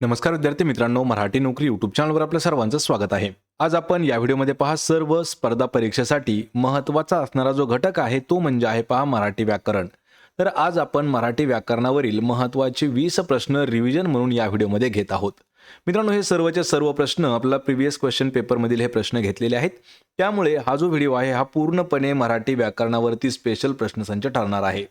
नमस्कार विद्यार्थी मित्रांनो मराठी नोकरी यूट्यूब चॅनलवर आपल्या सर्वांचं स्वागत आहे. आज आपण या व्हिडिओमध्ये पहा सर्व स्पर्धा परीक्षेसाठी महत्त्वाचा असणारा जो घटक आहे तो म्हणजे आहे पहा मराठी व्याकरण. तर आज आपण मराठी व्याकरणावरील महत्त्वाचे वीस प्रश्न रिव्हिजन म्हणून या व्हिडिओमध्ये घेत आहोत. मित्रांनो हे सर्वचे सर्व प्रश्न आपला प्रिव्हियस क्वेश्चन पेपरमधील हे प्रश्न घेतलेले आहेत. त्यामुळे हा जो व्हिडिओ आहे हा पूर्णपणे मराठी व्याकरणावरती स्पेशल प्रश्नसंच ठरणार आहे.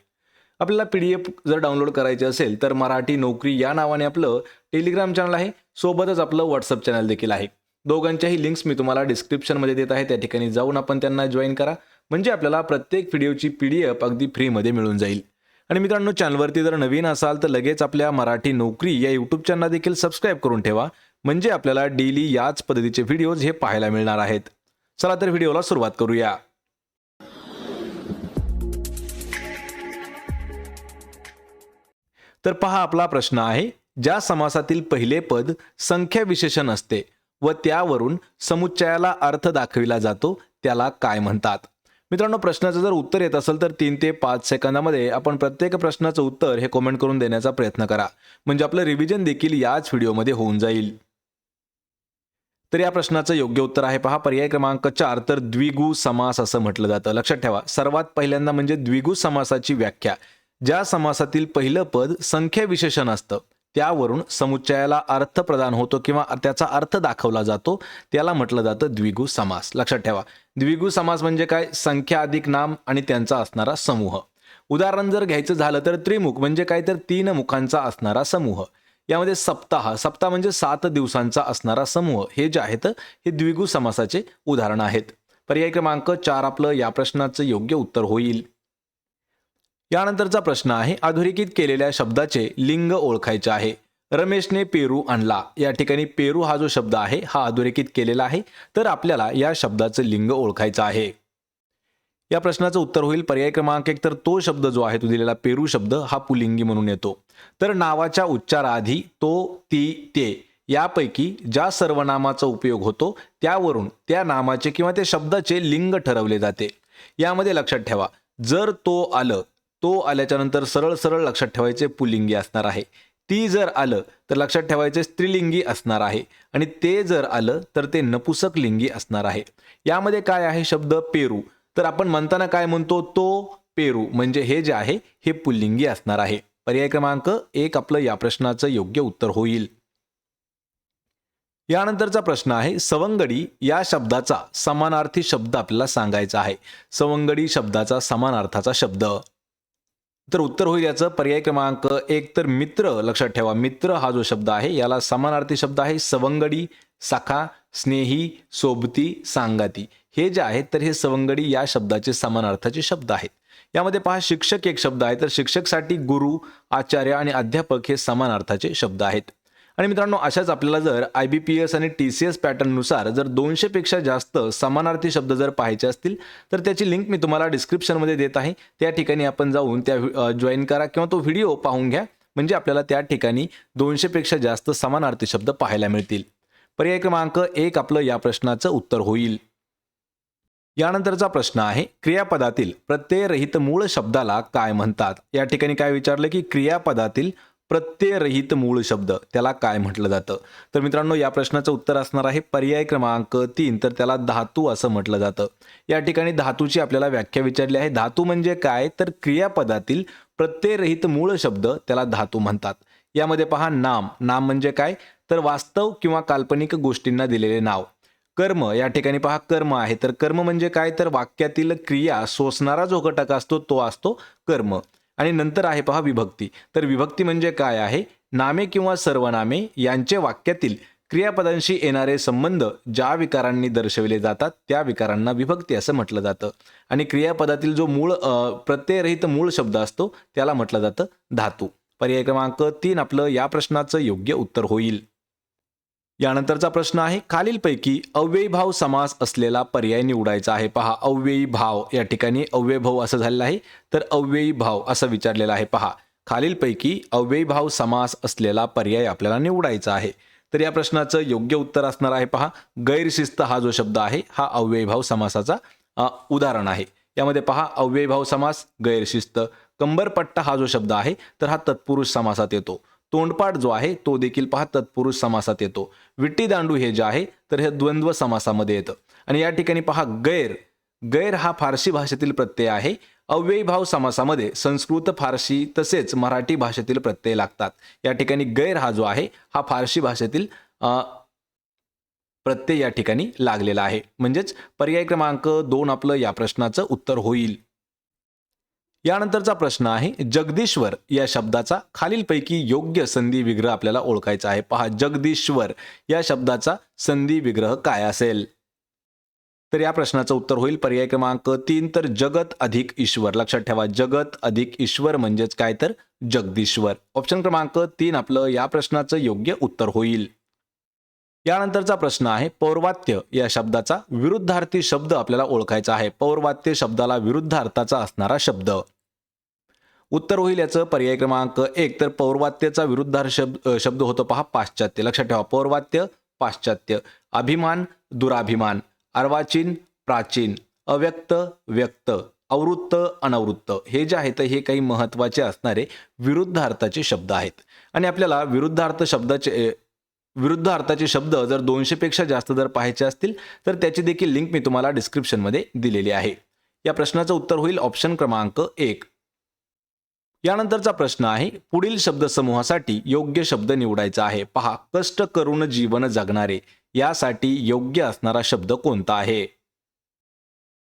आपल्याला पी डी एफ जर डाउनलोड करायचे असेल तर मराठी नोकरी या नावाने आपलं टेलिग्राम चॅनल आहे. सोबतच आपलं व्हॉट्सअप चॅनल देखील आहे. दोघांच्याही लिंक्स मी तुम्हाला डिस्क्रिप्शनमध्ये देत आहे. त्या ठिकाणी जाऊन आपण त्यांना जॉईन करा. म्हणजे आपल्याला प्रत्येक व्हिडिओची पी डी एफ अगदी फ्रीमध्ये मिळून जाईल. आणि मित्रांनो चॅनलवरती जर नवीन असाल तर लगेच आपल्या मराठी नोकरी या यूट्यूब चॅनल देखील सबस्क्राईब करून ठेवा. म्हणजे आपल्याला डेली याच पद्धतीचे व्हिडिओज हे पाहायला मिळणार आहेत. चला तर व्हिडिओला सुरुवात करूया. तर पहा आपला प्रश्न आहे ज्या समासातील पहिले पद संख्या विशेषण असते व त्यावरून समुच्चयाला अर्थ दाखविला जातो त्याला काय म्हणतात? मित्रांनो प्रश्नाचं जर उत्तर येत असेल तर तीन ते पाच सेकंदामध्ये आपण प्रत्येक प्रश्नाचं उत्तर हे कमेंट करून देण्याचा प्रयत्न करा. म्हणजे आपलं रिव्हिजन देखील याच व्हिडिओमध्ये होऊन जाईल. तर या प्रश्नाचं योग्य उत्तर आहे पहा पर्याय क्रमांक चार तर द्विगु समास असं म्हटलं जातं. लक्षात ठेवा सर्वात पहिल्यांदा म्हणजे द्विगु समासाची व्याख्या. ज्या समासातील पहिलं पद संख्या विशेषण असतं त्यावरून समुच्चयाला अर्थ प्रदान होतो किंवा त्याचा अर्थ दाखवला जातो त्याला म्हटलं जातं द्विगु समास. लक्षात ठेवा. द्विगु समास म्हणजे काय? संख्या अधिक नाम आणि त्यांचा असणारा समूह. उदाहरण जर घ्यायचं झालं तर त्रिमुख म्हणजे काय? तर तीन मुखांचा असणारा समूह. यामध्ये सप्ताह सप्ताह म्हणजे सात दिवसांचा असणारा समूह. हे जे आहेत हे द्विगु समासाचे उदाहरण आहेत. पर्याय क्रमांक चार आपलं या प्रश्नाचं योग्य उत्तर होईल. यानंतरचा प्रश्न आहे अधोरेखित केलेल्या शब्दाचे लिंग ओळखायचे आहे. रमेशने पेरू आणला. या ठिकाणी पेरू हा जो शब्द आहे हा अधोरेखित केलेला आहे तर आपल्याला या शब्दाचं लिंग ओळखायचं आहे. या प्रश्नाचं उत्तर होईल. पर्याय क्रमांक एक तर तो शब्द जो आहे तो दिलेला पेरू शब्द हा पुलिंगी म्हणून येतो. तर नावाच्या उच्चाराआधी तो ती ते यापैकी ज्या सर्वनामाचा उपयोग होतो त्यावरून त्या नामाचे किंवा त्या शब्दाचे लिंग ठरवले जाते. यामध्ये लक्षात ठेवा. जर तो आलं तो आल्याच्यानंतर सरळ सरळ लक्षात ठेवायचे पुलिंगी असणार आहे. ती जर आलं तर लक्षात ठेवायचे स्त्रीलिंगी असणार आहे. आणि ते जर आलं तर ते नपुसक लिंगी असणार आहे. यामध्ये काय आहे शब्द पेरू? तर आपण म्हणताना काय म्हणतो? तो पेरू. म्हणजे हे जे आहे हे पुल्लिंगी असणार आहे. पर्याय क्रमांक एक आपलं या प्रश्नाचं योग्य उत्तर होईल. यानंतरचा प्रश्न आहे सवंगडी या शब्दाचा समानार्थी शब्द आपल्याला सांगायचा आहे. सवंगडी शब्दाचा समानार्थाचा शब्द. तर उत्तर होईल याचं. पर्याय क्रमांक एक तर मित्र लक्षात ठेवा. मित्र हा जो शब्द आहे याला समानार्थी शब्द आहे. सवंगडी सखा स्नेही सोबती सांगाती. हे जे आहेत तर हे सवंगडी या शब्दाचे समानार्थाचे शब्द आहेत. यामध्ये पहा शिक्षक एक शब्द आहे तर शिक्षकसाठी गुरु आचार्य आणि अध्यापक हे समानार्थाचे शब्द आहेत. आणि मित्रांनो अशाच आपल्याला जर आय बी पी एस आणि टी सी एस पॅटर्ननुसार जर दोनशेपेक्षा जास्त समानार्थी शब्द जर पाहायचे असतील तर त्याची लिंक मी तुम्हाला डिस्क्रिप्शनमध्ये देत आहे. त्या ठिकाणी आपण जाऊन त्या जॉईन करा किंवा तो व्हिडिओ पाहून घ्या. म्हणजे आपल्याला त्या ठिकाणी दोनशेपेक्षा जास्त समानार्थी शब्द पाहायला मिळतील. पर्याय क्रमांक एक आपलं या प्रश्नाचं उत्तर होईल. यानंतरचा प्रश्न आहे क्रियापदातील प्रत्ययरहित मूळ शब्दाला काय म्हणतात? या ठिकाणी काय विचारलं की क्रियापदातील प्रत्ययरहित मूळ शब्द त्याला काय म्हटलं जातं? तर मित्रांनो या प्रश्नाचं उत्तर असणार आहे पर्याय क्रमांक तीन तर त्याला धातू असं म्हटलं जातं. या ठिकाणी धातूची आपल्याला व्याख्या विचारली आहे. धातू म्हणजे काय? तर क्रियापदातील प्रत्ययरहित मूळ शब्द त्याला धातू म्हणतात. यामध्ये पहा नाम. नाम म्हणजे काय? तर वास्तव किंवा काल्पनिक गोष्टींना दिलेले नाव. कर्म. या ठिकाणी पहा कर्म आहे. तर कर्म म्हणजे काय? तर वाक्यातील क्रिया सोसणारा जो घटक असतो तो असतो कर्म. आणि नंतर आहे पहा विभक्ती. तर विभक्ती म्हणजे काय आहे? नामे किंवा सर्वनामे यांचे वाक्यातील क्रियापदांशी येणारे संबंध ज्या विकारांनी दर्शविले जातात त्या विकारांना विभक्ती असं म्हटलं जातं. आणि क्रियापदातील जो मूळ प्रत्ययरहित मूळ शब्द असतो त्याला म्हटलं जातं धातू. पर्याय क्रमांक तीन आपलं या प्रश्नाचं योग्य उत्तर होईल. यानंतरचा प्रश्न आहे खालीलपैकी अव्ययी भाव समास असलेला पर्याय निवडायचा आहे. पहा अव्ययी भाव या ठिकाणी अव्यय भाव असं झालेलं आहे तर अव्ययी भाव असं विचारलेलं आहे. पहा खालीलपैकी अव्ययी भाव समास असलेला पर्याय आपल्याला निवडायचा आहे. तर या प्रश्नाचं योग्य उत्तर असणार आहे. पहा गैरशिस्त हा जो शब्द आहे हा अव्ययी भाव समासाचा उदाहरण आहे. यामध्ये पहा अव्ययी भाव समास गैरशिस्त. कंबरपट्टा हा जो शब्द आहे तर हा तत्पुरुष समासात येतो. तोंडपाठ जो आहे तो देखील पहा तत्पुरुष समासात येतो. विट्टी दांडू हे जे आहे तर हे द्वंद्व समासामध्ये येतं. आणि या ठिकाणी पहा गैर गैर हा फारसी भाषेतील प्रत्यय आहे. अव्ययीभाव समासामध्ये संस्कृत फारसी तसेच मराठी भाषेतील प्रत्यय लागतात. या ठिकाणी गैर हा जो आहे हा फारसी भाषेतील प्रत्यय या ठिकाणी लागलेला आहे. म्हणजेच पर्याय क्रमांक दोन आपलं या प्रश्नाचं उत्तर होईल. यानंतरचा प्रश्न आहे जगदीश्वर या शब्दाचा खालीलपैकी योग्य संधी विग्रह आपल्याला ओळखायचा आहे. पहा जगदीश्वर या शब्दाचा संधी विग्रह काय असेल? तर या प्रश्नाचं उत्तर होईल पर्याय क्रमांक तीन तर जगत अधिक ईश्वर. लक्षात ठेवा जगत अधिक ईश्वर म्हणजेच काय? तर जगदीश्वर. ऑप्शन क्रमांक तीन आपलं या प्रश्नाचं योग्य उत्तर होईल. यानंतरचा प्रश्न आहे पौर्वात्य या शब्दाचा विरुद्धार्थी शब्द आपल्याला ओळखायचा आहे. पौर्वात्य शब्दाला विरुद्ध अर्थाचा असणारा शब्द. उत्तर होईल याचं. पर्याय क्रमांक एक. तर पौर्वात्याचा विरुद्धार्थ शब्द शब्द होतो पहा पाश्चात्य. लक्षात ठेवा. पौर्वात्य पाश्चात्य. अभिमान दुराभिमान. अर्वाचीन प्राचीन. अव्यक्त व्यक्त. अवृत्त अनवृत्त. हे जे आहेत हे काही महत्त्वाचे असणारे विरुद्धार्थाचे शब्द आहेत. आणि आपल्याला विरुद्धार्थ शब्दाचे विरुद्ध अर्थाचे शब्द जर दोनशेपेक्षा जास्त जर पाहायचे असतील तर त्याची देखील लिंक मी तुम्हाला डिस्क्रिप्शनमध्ये दिलेली आहे. या प्रश्नाचं उत्तर होईल ऑप्शन क्रमांक एक. यानंतरचा प्रश्न आहे पुढील शब्दसमूहासाठी योग्य शब्द निवडायचा आहे. पहा कष्ट करून जीवन जगणारे यासाठी योग्य असणारा शब्द कोणता आहे?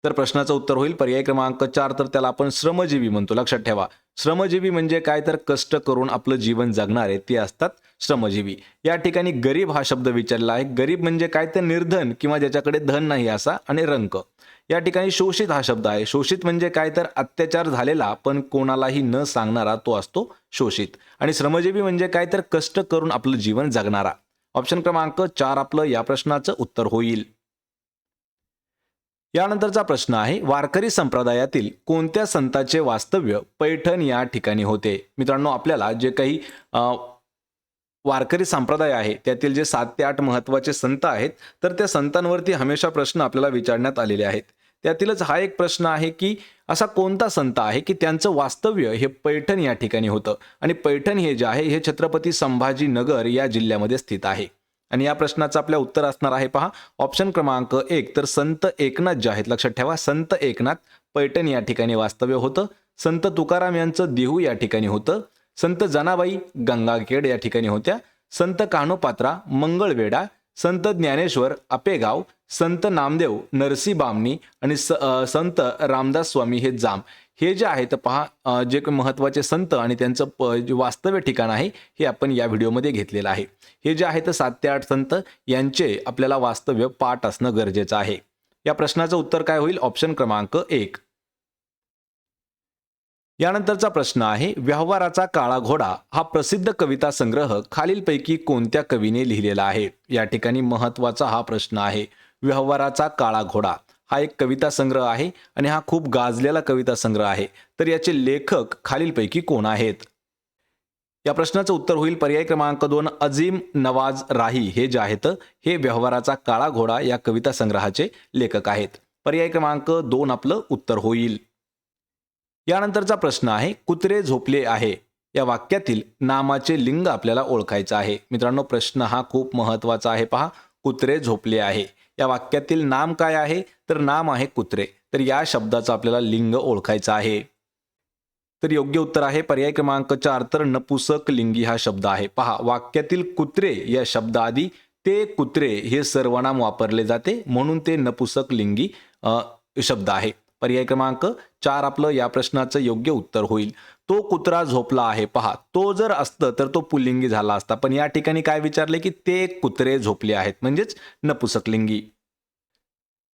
तर प्रश्नाचं उत्तर होईल पर्याय क्रमांक चार तर त्याला आपण श्रमजीवी म्हणतो. लक्षात ठेवा. श्रमजीवी म्हणजे काय? तर कष्ट करून आपलं जीवन जगणारे ते असतात श्रमजीवी. या ठिकाणी गरीब हा शब्द विचारला आहे. गरीब म्हणजे काय तर निर्धन किंवा ज्याच्याकडे धन नाही असा आणि रंक. या ठिकाणी शोषित हा शब्द आहे. शोषित म्हणजे काय तर अत्याचार झालेला पण कोणालाही न सांगणारा तो असतो शोषित. आणि श्रमजीवी म्हणजे काय तर कष्ट करून आपलं जीवन जगणारा. ऑप्शन क्रमांक चार आपलं या प्रश्नाचं उत्तर होईल. यानंतरचा प्रश्न आहे वारकरी संप्रदायातील कोणत्या संताचे वास्तव्य पैठण या ठिकाणी होते? मित्रांनो आपल्याला जे काही वारकरी संप्रदाय आहे. त्यातील जे सात ते आठ महत्त्वाचे संत आहेत तर त्या संतांवरती हमेशा प्रश्न आपल्याला विचारण्यात आलेले आहेत. त्यातीलच हा एक प्रश्न आहे की असा कोणता संत आहे की त्यांचं वास्तव्य हे पैठण या ठिकाणी होतं? आणि पैठण हे जे आहे हे छत्रपती संभाजीनगर या जिल्ह्यामध्ये स्थित आहे. आणि या प्रश्नाचं आपल्या उत्तर असणार आहे पहा. ऑप्शन क्रमांक एक तर संत एकनाथ जे आहेत लक्षात ठेवा. संत एकनाथ पैठण या ठिकाणी वास्तव्य होतं. संत तुकाराम यांचं देहू या ठिकाणी होतं. संत जनाबाई गंगाखेड या ठिकाणी होत्या. संत कान्होपात्रा मंगळवेढा संत ज्ञानेश्वर आपेगाव संत नामदेव नरसी बामणी आणि स संत रामदास स्वामी हे जाम हे जे आहेत पहा जे काही महत्त्वाचे संत आणि त्यांचं प वास्तव्य ठिकाण आहे हे आपण या व्हिडिओमध्ये घेतलेलं आहे. हे जे आहेत सात ते आठ संत यांचे आपल्याला वास्तव्य पाठ असणं गरजेचं आहे. या प्रश्नाचं उत्तर काय होईल? ऑप्शन क्रमांक एक. यानंतरचा प्रश्न आहे व्यवहाराचा काळा घोडा हा प्रसिद्ध कविता संग्रह खालीलपैकी कोणत्या कवीने लिहिलेला आहे? या ठिकाणी महत्त्वाचा हा प्रश्न आहे व्यवहाराचा काळा घोडा हा एक कविता संग्रह आहे आणि हा खूप गाजलेला कविता संग्रह आहे. तर याचे लेखक खालीलपैकी कोण आहेत? या प्रश्नाचं उत्तर होईल पर्याय क्रमांक दोन अजीम नवाज राही. हे जे आहेत हे व्यवहाराचा काळा घोडा या कविता संग्रहाचे लेखक आहेत. पर्याय क्रमांक दोन आपलं उत्तर होईल. यानंतरचा प्रश्न आहे कुत्रे झोपले आहे. या वाक्यातील नामाचे लिंग आपल्याला ओळखायचं आहे. मित्रांनो प्रश्न हा खूप महत्त्वाचा आहे. पहा कुत्रे झोपले आहे. या वाक्यातील नाम काय आहे? तर नाम आहे कुत्रे. तर या शब्दाचं आपल्याला लिंग ओळखायचं आहे. तर योग्य उत्तर आहे पर्याय क्रमांक चार. तर नपुसक लिंगी हा शब्द आहे. पहा वाक्यातील कुत्रे या शब्दाआधी ते कुत्रे हे सर्वनाम वापरले जाते म्हणून ते नपुसक लिंगी शब्द आहे. पर्याय क्रमांक चार आपलं या प्रश्नाचं योग्य उत्तर होईल. तो कुत्रा झोपला आहे पहा. तो जर असतं तर तो पुल्लिंगी झाला असता. पण या ठिकाणी काय विचारले की ते कुत्रे झोपले आहेत. म्हणजेच नपुसकलिंगी.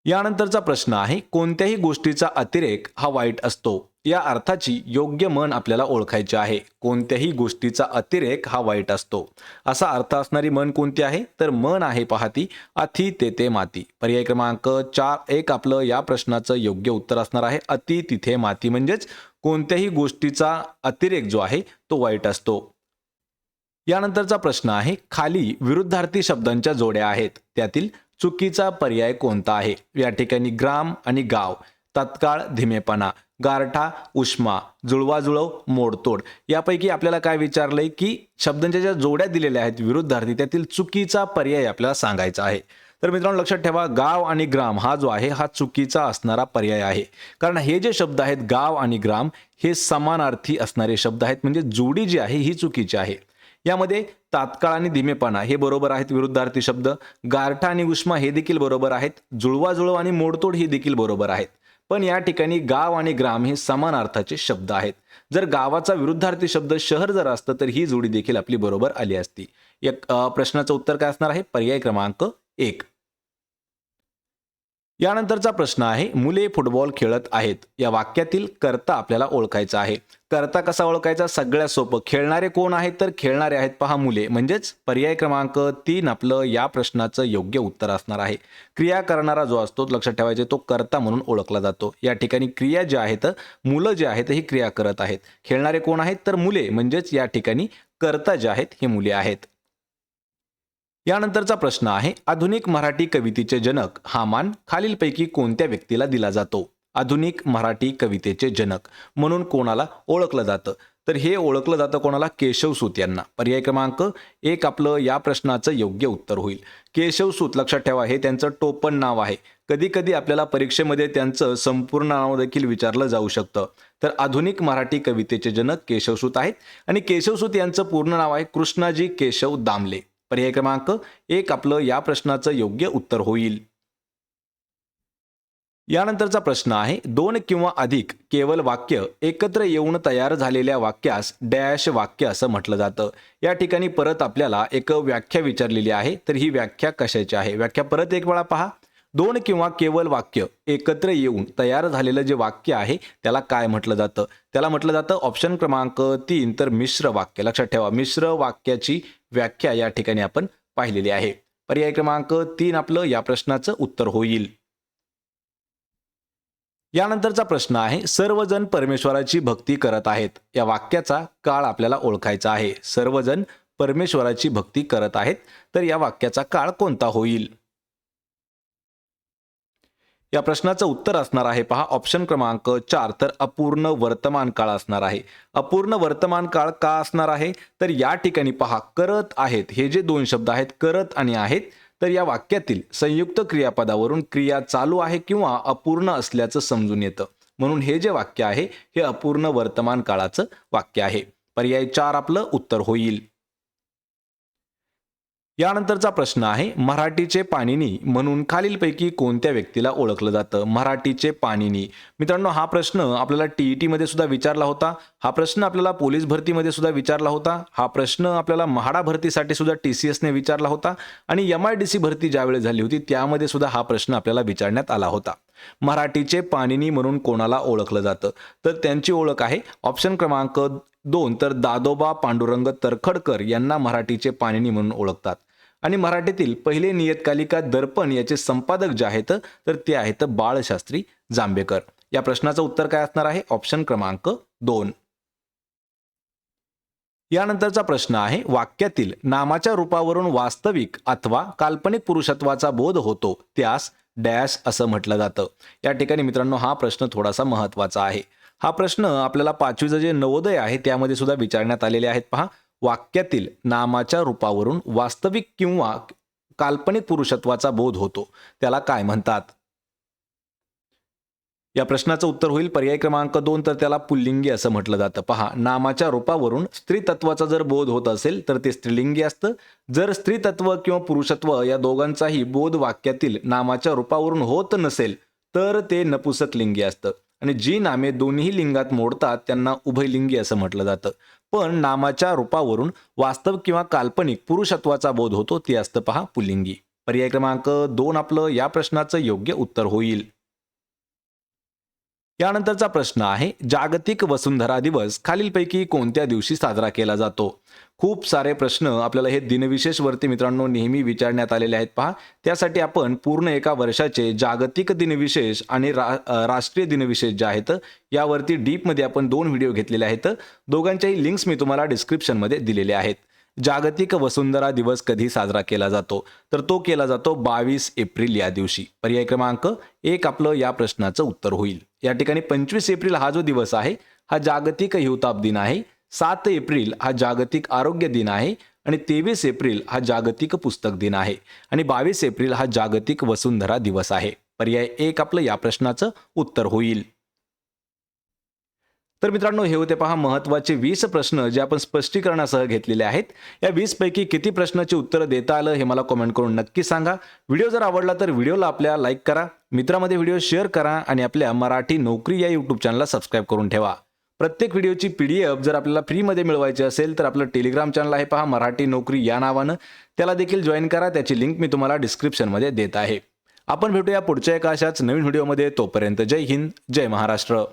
यानंतरचा प्रश्न आहे कोणत्याही गोष्टीचा अतिरेक हा वाईट असतो. या अर्थाची योग्य मन आपल्याला ओळखायची आहे. कोणत्याही गोष्टीचा अतिरेक हा वाईट असतो. असा अर्थ असणारी मन कोणती आहे? तर मन आहे पाहती अति तेथे माती. पर्याय क्रमांक चार एक आपलं या प्रश्नाचं योग्य उत्तर असणार आहे. अति तिथे माती म्हणजेच कोणत्याही गोष्टीचा अतिरेक जो आहे तो वाईट असतो. यानंतरचा प्रश्न आहे खाली विरुद्धार्थी शब्दांच्या जोड्या आहेत. त्यातील चुकीचा पर्याय कोणता आहे? या ठिकाणी ग्राम आणि गाव तत्काळ धीमेपणा. गारठा उष्मा जुळवाजुळव मोडतोड. यापैकी आपल्याला काय विचारलंय की शब्दांच्या ज्या जोड्या दिलेल्या आहेत विरुद्धार्थी त्यातील चुकीचा पर्याय आपल्याला सांगायचा आहे. तर मित्रांनो लक्षात ठेवा गाव आणि ग्राम हा जो आहे हा चुकीचा असणारा पर्याय आहे. कारण हे जे शब्द आहेत गाव आणि ग्राम हे समानार्थी असणारे शब्द आहेत. म्हणजे जोडी जी आहे ही चुकीची आहे. यामध्ये तात्काळ आणि धीमेपणा हे बरोबर आहेत विरुद्धार्थी शब्द. गारठा आणि उष्मा हे देखील बरोबर आहेत. जुळवाजुळव आणि मोडतोड हे देखील बरोबर आहेत. पण या ठिकाणी गाव आणि ग्राम हे समान अर्थाचे शब्द आहेत. जर गावाचा विरुद्धार्थी शब्द शहर जर असतं तर ही जोडी देखील आपली बरोबर आली असती. या प्रश्नाचं उत्तर काय असणार आहे? पर्याय क्रमांक एक. यानंतरचा प्रश्न आहे मुले फुटबॉल खेळत आहेत. या वाक्यातील कर्ता आपल्याला ओळखायचा आहे. कर्ता कसा ओळखायचा? सगळ्यात सोपं. खेळणारे कोण आहेत? तर खेळणारे आहेत पहा मुले. म्हणजेच पर्याय क्रमांक तीन आपलं या प्रश्नाचं योग्य उत्तर असणार आहे. क्रिया करणारा जो असतो लक्षात ठेवायचे तो कर्ता म्हणून ओळखला जातो. या ठिकाणी क्रिया ज्या आहेत मुलं जे आहेत ही क्रिया करत आहेत. खेळणारे कोण आहेत? तर मुले. म्हणजेच या ठिकाणी कर्ता जे आहेत हे मुले आहेत. यानंतरचा प्रश्न आहे आधुनिक मराठी कवितेचे जनक हा मान खालीलपैकी कोणत्या व्यक्तीला दिला जातो? आधुनिक मराठी कवितेचे जनक म्हणून कोणाला ओळखलं जातं? तर हे ओळखलं जातं कोणाला? केशवसूत यांना. पर्याय क्रमांक एक आपलं या प्रश्नाचं योग्य उत्तर होईल. केशव सूत लक्षात ठेवा हे त्यांचं टोपण नाव आहे. कधी कधी आपल्याला परीक्षेमध्ये त्यांचं संपूर्ण नाव देखील विचारलं जाऊ शकतं. तर आधुनिक मराठी कवितेचे जनक केशवसूत आहेत आणि केशवसूत यांचं पूर्ण नाव आहे कृष्णाजी केशव दामले. पर्याय क्रमांक एक आपलं या प्रश्नाचं योग्य उत्तर होईल. यानंतरचा प्रश्न आहे दोन किंवा अधिक केवळ वाक्य एकत्र येऊन तयार झालेल्या वाक्यास डॅश वाक्य असं म्हटलं जातं. या ठिकाणी परत आपल्याला एक व्याख्या विचारलेली आहे तर ही व्याख्या कशाची आहे? व्याख्या परत एक वेळा पहा. दोन किंवा केवळ वाक्य एकत्र येऊन तयार झालेलं जे वाक्य आहे त्याला काय म्हटलं जातं? त्याला म्हटलं जातं ऑप्शन क्रमांक तीन तर मिश्र वाक्य. लक्षात ठेवा मिश्र वाक्याची व्याख्या या ठिकाणी आपण पाहिलेली आहे. पर्याय क्रमांक तीन आपलं या प्रश्नाचं उत्तर होईल. यानंतरचा प्रश्न आहे सर्वजण परमेश्वराची भक्ती करत आहेत. या वाक्याचा काळ आपल्याला ओळखायचा आहे. सर्वजण परमेश्वराची भक्ती करत आहेत. तर या वाक्याचा काळ कोणता होईल? या प्रश्नाचं उत्तर असणार आहे. पहा ऑप्शन क्रमांक चार तर अपूर्ण वर्तमान काळ असणार आहे. अपूर्ण वर्तमान काळ का असणार आहे? तर या ठिकाणी पहा करत आहेत. हे जे दोन शब्द आहेत करत आणि आहेत तर या वाक्यातील संयुक्त क्रियापदावरून क्रिया चालू आहे किंवा अपूर्ण असल्याचं समजून येतं. म्हणून हे जे वाक्य आहे हे अपूर्ण वर्तमान काळाचं वाक्य आहे. पर्याय चार आपलं उत्तर होईल. यानंतरचा प्रश्न आहे मराठीचे पाणिनी म्हणून खालीलपैकी कोणत्या व्यक्तीला ओळखलं जातं? मराठीचे पाणिनी. मित्रांनो हा प्रश्न आपल्याला टीईटी मध्ये सुद्धा विचारला होता. हा प्रश्न आपल्याला पोलीस भरतीमध्ये सुद्धा विचारला होता. हा प्रश्न आपल्याला म्हाडा भरतीसाठी सुद्धा टी सी एसने विचारला होता. आणि एम आय डी सी भरती ज्यावेळी झाली होती त्यामध्ये सुद्धा हा प्रश्न आपल्याला विचारण्यात आला होता. मराठीचे पाणिनी म्हणून कोणाला ओळखलं जातं? तर त्यांची ओळख आहे ऑप्शन क्रमांक दोन तर दादोबा पांडुरंग तरखडकर यांना मराठीचे पाणिनी म्हणून ओळखतात. आणि मराठीतील पहिले नियतकालिका दर्पण याचे संपादक जे आहेत तर ते आहेत बाळशास्त्री जांभेकर. या प्रश्नाचं उत्तर काय असणार आहे? ऑप्शन क्रमांक दोन. यानंतरचा प्रश्न आहे वाक्यातील नामाच्या रूपावरून वास्तविक अथवा काल्पनिक पुरुषत्वाचा बोध होतो त्यास डॅश असं म्हटलं जातं. या ठिकाणी मित्रांनो हा प्रश्न थोडासा महत्त्वाचा आहे. हा प्रश्न आपल्याला पाचवीचं जे नवोदय आहे त्यामध्ये सुद्धा विचारण्यात आलेले आहेत. पहा वाक्यातील नामाच्या रूपावरून वास्तविक किंवा काल्पनिक पुरुषत्वाचा बोध होतो. त्याला काय म्हणतात? या प्रश्नाचं उत्तर होईल. पर्याय क्रमांक दोन तर त्याला पुल्लिंगी असं म्हटलं जातं. पहा नामाच्या रूपावरून स्त्री तत्वाचा जर बोध होत असेल तर ते स्त्रीलिंगी असतं. जर स्त्री तत्व किंवा पुरुषत्व या दोघांचाही बोध वाक्यातील नामाच्या रूपावरून होत नसेल तर ते नपुसकलिंगी असतं. आणि जी नामे दोन्ही लिंगात मोडतात त्यांना उभयलिंगी असं म्हटलं जातं. पण नामाच्या रूपावरून वास्तव किंवा काल्पनिक पुरुषत्वाचा बोध होतो ती असतं पहा पुल्लिंगी. पर्याय क्रमांक दोन आपलं या प्रश्नाचं योग्य उत्तर होईल. यानंतरचा प्रश्न आहे जागतिक वसुंधरा दिवस खालीलपैकी कोणत्या दिवशी साजरा केला जातो? खूप सारे प्रश्न आपल्याला हे दिनविशेष वरती मित्रांनो नेहमी विचारण्यात आलेले आहेत पहा. त्यासाठी आपण पूर्ण एका वर्षाचे जागतिक दिनविशेष आणि रा राष्ट्रीय दिनविशेष जे आहेत यावरती डीपमध्ये आपण दोन व्हिडिओ घेतलेले आहेत. दोघांच्याही लिंक्स मी तुम्हाला डिस्क्रिप्शनमध्ये दिलेले आहेत. जागतिक वसुंधरा दिवस कधी साजरा केला जातो? तर तो केला जातो बावीस एप्रिल या दिवशी. पर्याय क्रमांक एक आपलं या प्रश्नाचं उत्तर होईल. या ठिकाणी पंचवीस एप्रिल हा जो दिवस आहे हा जागतिक हिवताप दिन आहे. सात एप्रिल हा जागतिक आरोग्य दिन आहे आणि तेवीस एप्रिल हा जागतिक पुस्तक दिन आहे आणि बावीस एप्रिल हा जागतिक वसुंधरा दिवस आहे. पर्याय एक आपलं या प्रश्नाचं उत्तर होईल. तर मित्रांनो हे होते पहा महत्त्वाचे वीस प्रश्न जे आपण स्पष्टीकरणासह घेतलेले आहेत. या वीस पैकी किती प्रश्नाची उत्तरं देता आलं हे मला कमेंट करून नक्की सांगा. व्हिडिओ जर आवडला तर व्हिडिओला आपल्या लाईक करा मित्रामध्ये व्हिडिओ शेअर करा आणि आपल्या मराठी नोकरी या यूट्यूब चॅनलला सबस्क्राईब करून ठेवा. प्रत्येक व्हिडिओची पी डी एफ जर आपल्याला फ्रीमध्ये मिळवायची असेल तर आपलं टेलिग्राम चॅनल आहे पहा मराठी नोकरी या नावानं. त्याला देखील जॉईन करा त्याची लिंक मी तुम्हाला डिस्क्रिप्शनमध्ये देत आहे. आपण भेटूया पुढच्या एका अशाच नवीन व्हिडिओमध्ये तोपर्यंत जय हिंद जय महाराष्ट्र.